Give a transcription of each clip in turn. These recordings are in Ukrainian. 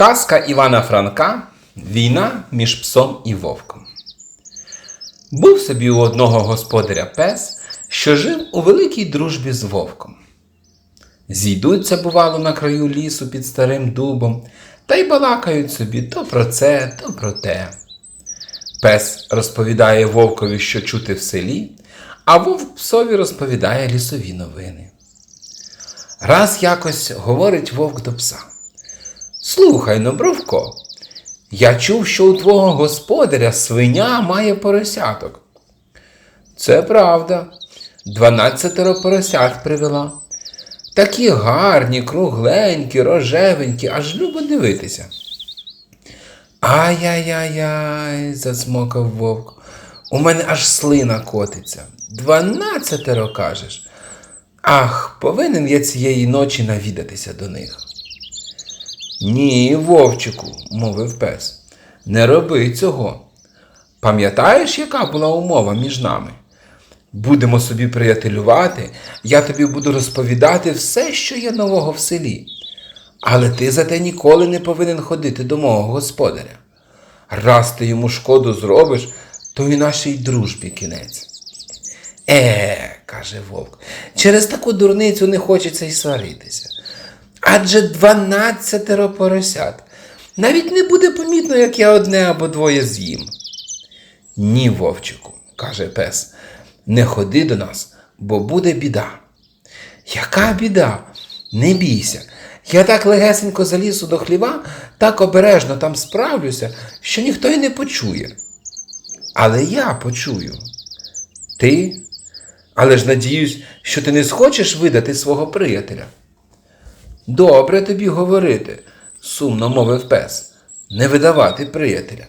Казка Івана Франка Війна між псом і вовком. Був собі у одного господаря пес, що жив у великій дружбі з вовком. Зійдуться, бувало, на краю лісу під старим дубом, та й балакають собі то про це, то про те. Пес розповідає вовкові, що чути в селі, а вовк псові розповідає лісові новини. Раз якось говорить вовк до пса. Слухай но, Бровко, я чув, що у твого господаря свиня має поросяток. Це правда. Дванадцятеро поросят привела. Такі гарні, кругленькі, рожевенькі, аж любо дивитися. Ай-яй-яй-яй, засмокав вовк. У мене аж слина котиться. Дванадцятеро кажеш. Ах, повинен я цієї ночі навідатися до них. Ні, вовчику, мовив пес, не роби цього. Пам'ятаєш, яка була умова між нами? Будемо собі приятелювати, я тобі буду розповідати все, що є нового в селі. Але ти зате ніколи не повинен ходити до мого господаря. Раз ти йому шкоду зробиш, то і нашій дружбі кінець. Е, каже вовк, через таку дурницю не хочеться й сваритися. Адже дванадцятеро поросят. Навіть не буде помітно, як я одне або двоє з'їм. Ні, вовчику, каже пес, не ходи до нас, бо буде біда. Яка біда? Не бійся. Я так легесенько залізу до хліва, так обережно там справлюся, що ніхто й не почує. Але я почую. Ти? Але ж надіюсь, що ти не схочеш видати свого приятеля. Добре тобі говорити, сумно мовив пес, не видавати приятеля.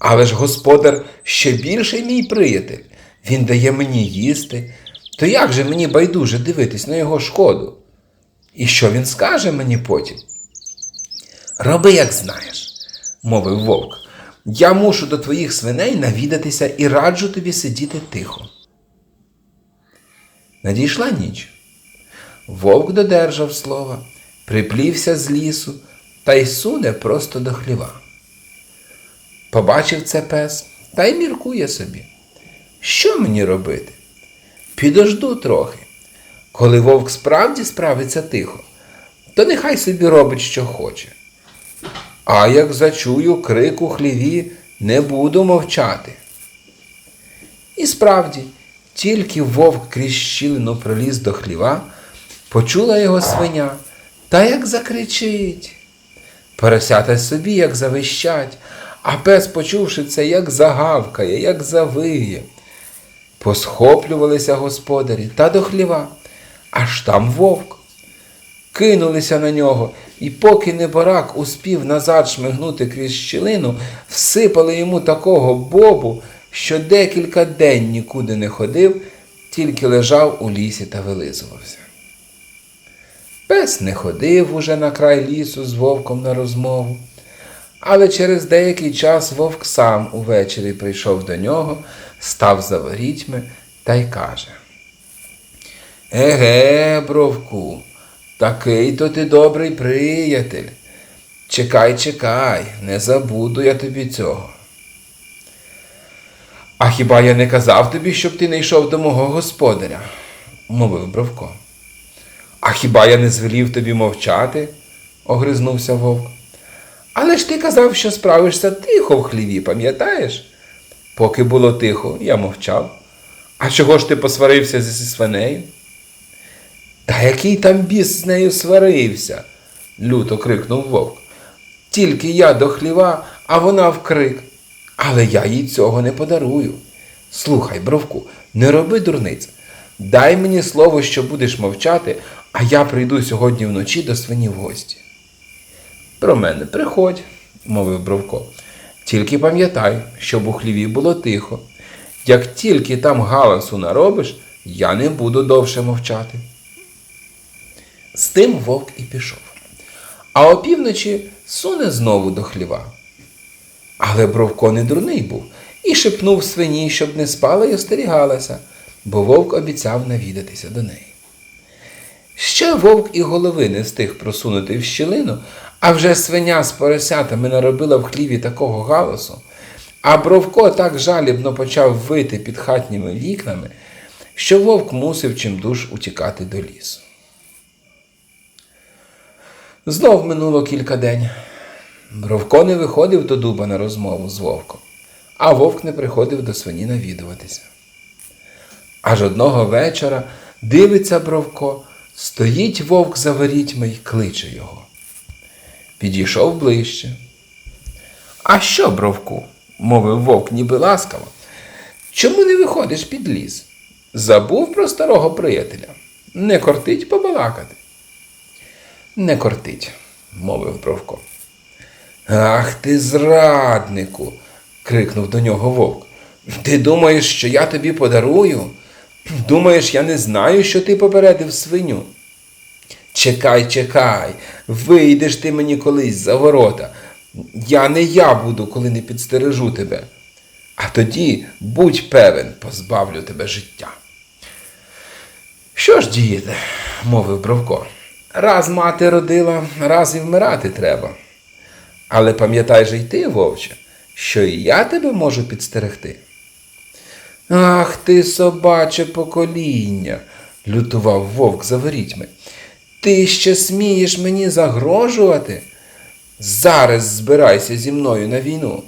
Але ж господар ще більший мій приятель. Він дає мені їсти. То як же мені байдуже дивитись на його шкоду? І що він скаже мені потім? Роби, як знаєш, мовив вовк. Я мушу до твоїх свиней навідатися і раджу тобі сидіти тихо. Надійшла ніч. Вовк додержав слова, приплівся з лісу та й суне просто до хліва. Побачив це пес та й міркує собі. Що мені робити? Підожду трохи. Коли вовк справді справиться тихо, то нехай собі робить, що хоче. А як зачую крик у хліві, не буду мовчати. І справді, тільки вовк крізь щілину проліз до хліва, почула його свиня, та як закричить. Поросята собі як завищать, а пес, почувши це, як загавкає, як завиє. Посхоплювалися господарі та до хліва, аж там вовк. Кинулися на нього, і поки неборак успів назад шмигнути крізь щілину, всипали йому такого бобу, що декілька день нікуди не ходив, тільки лежав у лісі та вилизувався. Пес не ходив уже на край лісу з вовком на розмову, але через деякий час вовк сам увечері прийшов до нього, став за ворітьми та й каже. Еге, бровку, такий то ти добрий приятель. Чекай, чекай, не забуду я тобі цього. А хіба я не казав тобі, щоб ти не йшов до мого господаря? мовив Бровко. А хіба я не звелів тобі мовчати? огризнувся вовк. Але ж ти казав, що справишся тихо в хліві, пам'ятаєш? Поки було тихо, я мовчав. А чого ж ти посварився зі свинею? Та який там біс з нею сварився? люто крикнув вовк. Тільки я до хліва, а вона вкрик. Але я їй цього не подарую. Слухай, бровку, не роби дурниць. Дай мені слово, що будеш мовчати, а я прийду сьогодні вночі до свині в гості. Про мене приходь, мовив Бровко. Тільки пам'ятай, щоб у хліві було тихо. Як тільки там галасу наробиш, я не буду довше мовчати. З тим вовк і пішов. А опівночі суне знову до хліва. Але Бровко не дурний був і шепнув свині, щоб не спала й остерігалася, бо вовк обіцяв навідатися до неї. Ще вовк і голови не встиг просунути в щілину, А вже свиня з поросятами наробила в хліві такого галасу, а Бровко так жалібно почав вити під хатніми вікнами, що вовк мусив чимдуж утікати до лісу. Знов минуло кілька день. Бровко не виходив до дуба на розмову з вовком, а вовк не приходив до свині навідуватися. Аж одного вечора дивиться Бровко, стоїть вовк за ворітьми й кличе його. Підійшов ближче. А що, Бровку? мовив вовк, ніби ласкаво. Чому не виходиш під ліс? Забув про старого приятеля. Не кортить побалакати. Не кортить, мовив Бровко. Ах ти, зраднику. крикнув до нього вовк. Ти думаєш, що я тобі подарую? Думаєш, я не знаю, що ти попередив свиню? Чекай, чекай, вийдеш ти мені колись за ворота. Я не я буду, коли не підстережу тебе. А тоді, будь певен, позбавлю тебе життя. Що ж діяти, мовив Бровко. Раз мати родила, раз і вмирати треба. Але пам'ятай же й ти, вовче, що і я тебе можу підстерегти. Ах ти, собаче покоління, лютував вовк за ворітьми. Ти ще смієш мені загрожувати? Зараз збирайся зі мною на війну.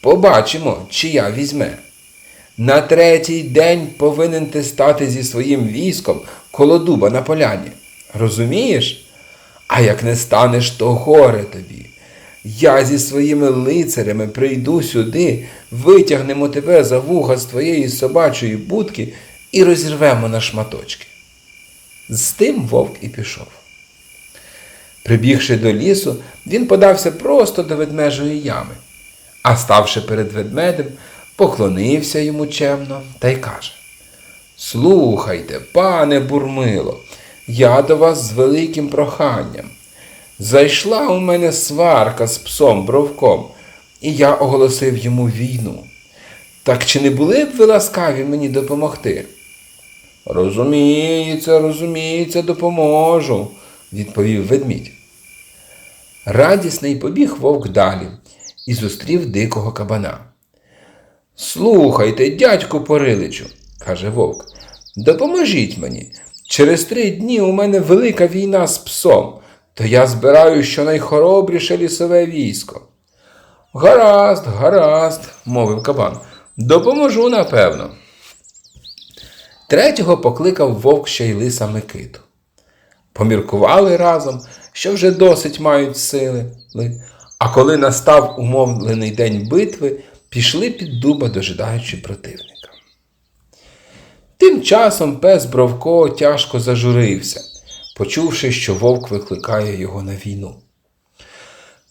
Побачимо, чия візьме. На третій день повинен ти стати зі своїм військом коло дуба на поляні. Розумієш? А як не станеш, то горе тобі. Я зі своїми лицарями прийду сюди, витягнемо тебе за вуха з твоєї собачої будки і розірвемо на шматочки. З тим вовк і пішов. Прибігши до лісу, він подався просто до ведмежої ями, а ставши перед ведмедем, поклонився йому чемно та й каже: Слухайте, пане Бурмило, я до вас з великим проханням. Зайшла у мене сварка з псом Бровком, і я оголосив йому війну. Так чи не були б ви ласкаві мені допомогти? Розуміється, розуміється, допоможу, відповів ведмідь. Радісний побіг вовк далі і зустрів дикого кабана. Слухайте, дядьку Пориличу, каже вовк, допоможіть мені. Через три дні у мене велика війна з псом, то я збираю щонайхоробріше лісове військо. Гаразд, гаразд, мовив кабан. Допоможу, напевно. Третього покликав вовк ще й лиса Микиту. Поміркували разом, що вже досить мають сили. А коли настав умовлений день битви, пішли під дуба, дожидаючи противника. Тим часом пес Бровко тяжко зажурився, почувши, що вовк викликає його на війну.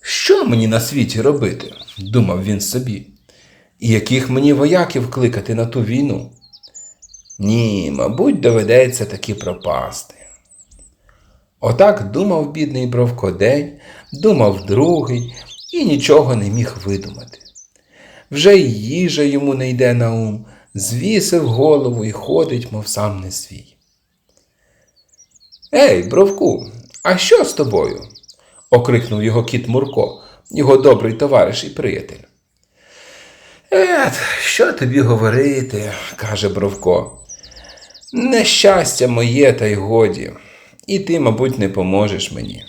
Що мені на світі робити? думав він собі. І яких мені вояків кликати на ту війну? Ні, мабуть, доведеться таки пропасти. Отак думав бідний Бровко день, думав другий і нічого не міг видумати. Вже й їжа йому не йде на ум, звісив голову і ходить, мов сам не свій. Ей, Бровку, а що з тобою? окрикнув його кіт Мурко, його добрий товариш і приятель. Ет, що тобі говорити, каже Бровко. Нещастя моє, та й годі, і ти, мабуть, не поможеш мені.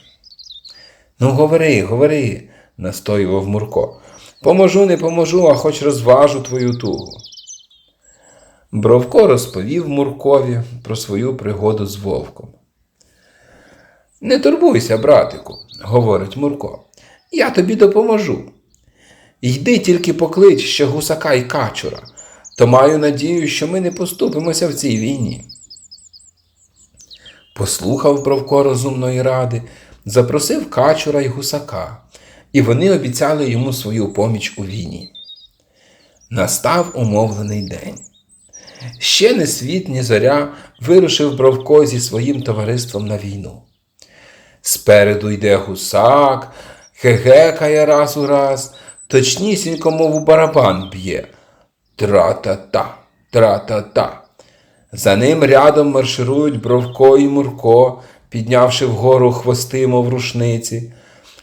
Ну, говори, говори, настоював Мурко. Поможу, не поможу, а хоч розважу твою тугу. Бровко розповів Муркові про свою пригоду з вовком. Не турбуйся, братику, говорить Мурко, я тобі допоможу. Йди тільки поклич ще гусака й качура, то маю надію, що ми не поступимося в цій війні. Послухав Бровко розумної ради, запросив качура й гусака, і вони обіцяли йому свою поміч у війні. Настав умовлений день. Ще не світ, ні зоря вирушив Бровко зі своїм товариством на війну. Спереду йде гусак, гегекає раз у раз, точнісінько, мов у барабан б'є. Тра-та-та, тра-та-та. За ним рядом марширують Бровко і Мурко, піднявши вгору хвости, мов рушниці,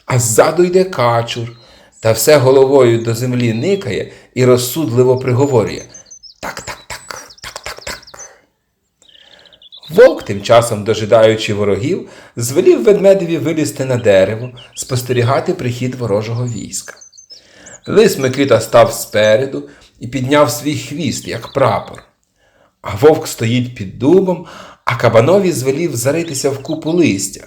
а ззаду йде качур, та все головою до землі никає і розсудливо приговорює Вовк, тим часом, дожидаючи ворогів, звелів ведмедеві вилізти на дерево, спостерігати прихід ворожого війська. Лис Микита став спереду і підняв свій хвіст, як прапор. А вовк стоїть під дубом, а кабанові звелів заритися в купу листя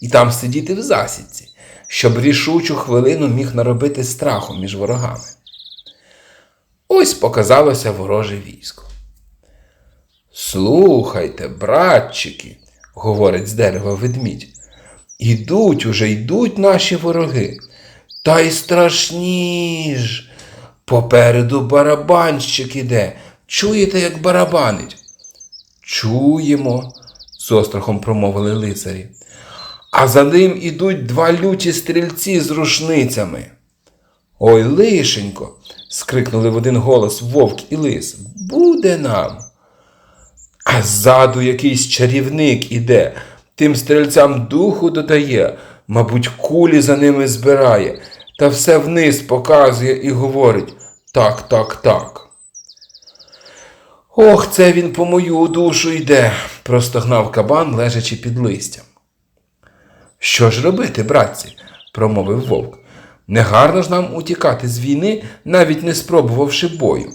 і там сидіти в засідці, щоб рішучу хвилину міг наробити страху між ворогами. Ось показалося вороже військо. Слухайте, братчики, говорить з дерева ведмідь. Ідуть уже, йдуть наші вороги. Та й страшні ж. Попереду барабанщик іде. Чуєте, як барабанить? Чуємо, з острахом промовили лицарі. А за ним ідуть два люті стрільці з рушницями. Ой, лишенько. скрикнули в один голос вовк і лис. Буде нам. А ззаду якийсь чарівник іде, тим стрільцям духу додає, мабуть, кулі за ними збирає, та все вниз показує і говорить так, так, так. Ох, це він по мою душу йде, простогнав кабан, лежачи під листям. Що ж робити, братці? промовив вовк. Негарно ж нам утікати з війни, навіть не спробувавши бою.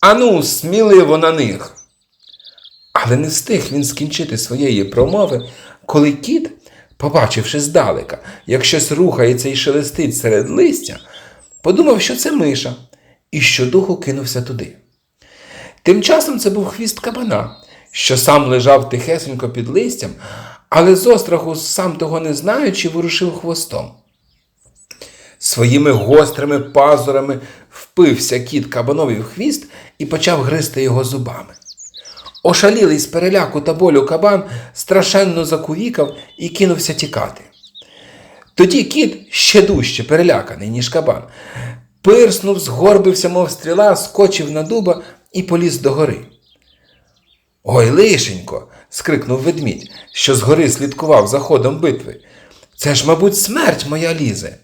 Ану, сміливо на них. Але не встиг він скінчити своєї промови, коли кіт, побачивши здалека, як щось рухається і шелестить серед листя, подумав, що це миша, і щодуху кинувся туди. Тим часом це був хвіст кабана, що сам лежав тихесенько під листям, але з остраху, сам того не знаючи, ворушив хвостом. Своїми гострими пазурами впився кіт кабанові в хвіст і почав гризти його зубами. Ошалілий з переляку та болю кабан страшенно закувікав і кинувся тікати. Тоді кіт, ще дужче переляканий, ніж кабан, пирснув, згорбився, мов стріла, скочив на дуба і поліз до гори. Ой, лишенько. скрикнув ведмідь, що згори слідкував за ходом битви. Це ж, мабуть, смерть моя лізе.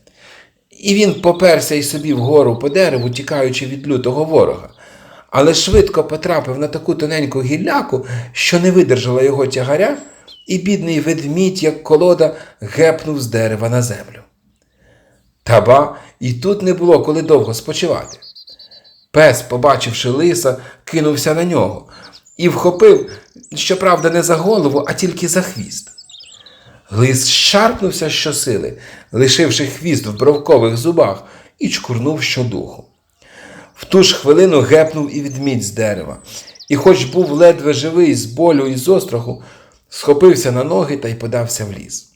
І він поперся й собі вгору по дереву, тікаючи від лютого ворога, але швидко потрапив на таку тоненьку гілляку, що не видержала його тягаря, і бідний ведмідь, як колода, гепнув з дерева на землю. Таба і тут не було коли довго спочивати. Пес, побачивши лиса, кинувся на нього і вхопив, щоправда, не за голову, а тільки за хвіст. Лис шарпнувся щосили, лишивши хвіст в бровкових зубах, і чкурнув щодуху. В ту ж хвилину гепнув і відмідь з дерева, і, хоч був ледве живий з болю і з остраху, схопився на ноги та й подався в ліс.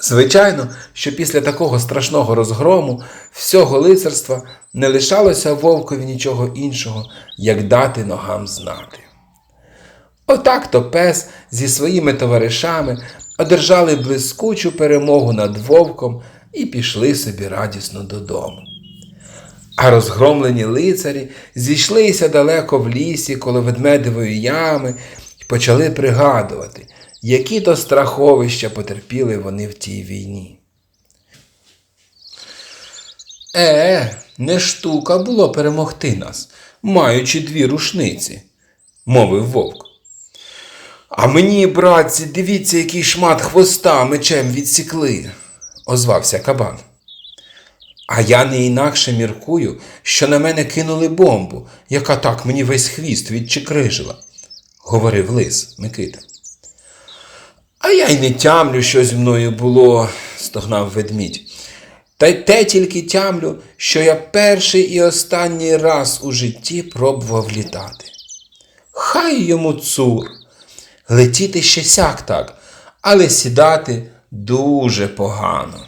Звичайно, що після такого страшного розгрому всього лицарства не лишалося вовкові нічого іншого, як дати ногам знати. Отак то пес зі своїми товаришами одержали блискучу перемогу над вовком і пішли собі радісно додому. А розгромлені лицарі зійшлися далеко в лісі коло ведмедевої ями і почали пригадувати, які то страховища потерпіли вони в тій війні. Е, не штука було перемогти нас, маючи дві рушниці, мовив вовк. А мені, братці, дивіться, який шмат хвоста мечем відсікли, озвався кабан. А я не інакше міркую, що на мене кинули бомбу, яка так мені весь хвіст відчекрижила, говорив лис Микита. А я й не тямлю, що зі мною було, стогнав ведмідь. Та й те тільки тямлю, що я перший і останній раз у житті пробував літати. Хай йому цур. Летіти ще сяк так, але сідати дуже погано.